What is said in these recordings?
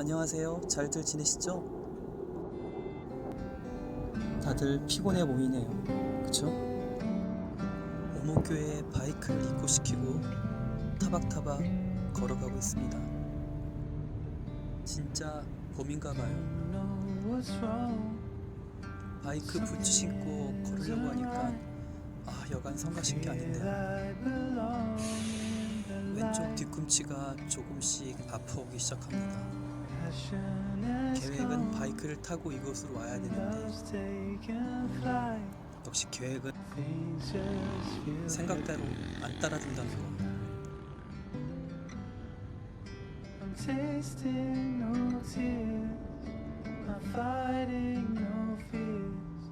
안녕하세요. 잘들 지내시죠? 다들 피곤해 보이네요. 그쵸? 오목교에 바이크를 입고시키고 타박타박 걸어가고 있습니다. 진짜 봄인가 봐요. 바이크 부츠 신고 걸으려고 하니까 아 여간 성가신 게 아닌데요. 왼쪽 뒤꿈치가 조금씩 아파오기 시작합니다. 계획은 바이크를 타고 이곳으로 와야 되는데 역시 계획은 생각대로 안 따라준다는 거. I'm tasting no tears, I'm fighting no fears,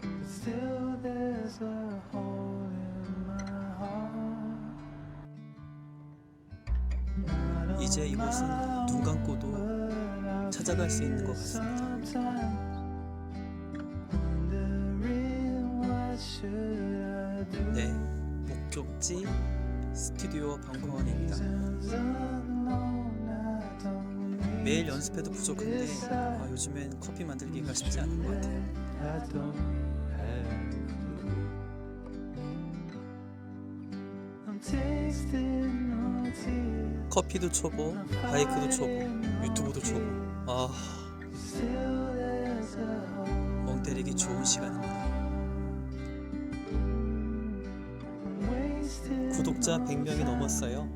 but still there's a hole in my heart. 이제 이곳은 눈 감고도 찾아갈 수 있는 것 같습니다. 네, 목적지 스튜디오 need 매일 연습해도 부족한데 아, 요즘엔 커피 만들기가 쉽지 않은 것 같아요. 커피도 초보, 바이크도 초보, 유튜브 멍 때리기 좋은 시간입니다. 구독자 100명이 넘었어요.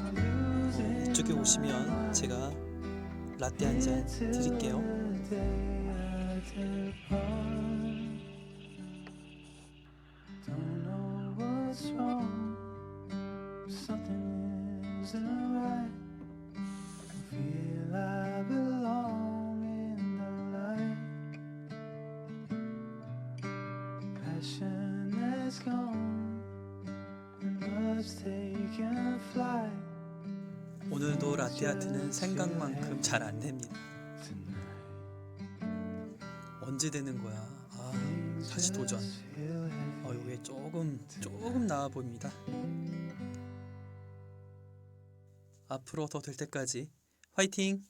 어, 이쪽에 오시면 제가 라떼 한 잔 드릴게요. Passion has gone And love's taken flight 오늘도 라떼 아트는 생각만큼 잘 안 됩니다. 언제 되는 거야? 아, 다시 도전. 어, 이게 조금 조금 나아 보입니다. 앞으로 더 될 때까지 화이팅!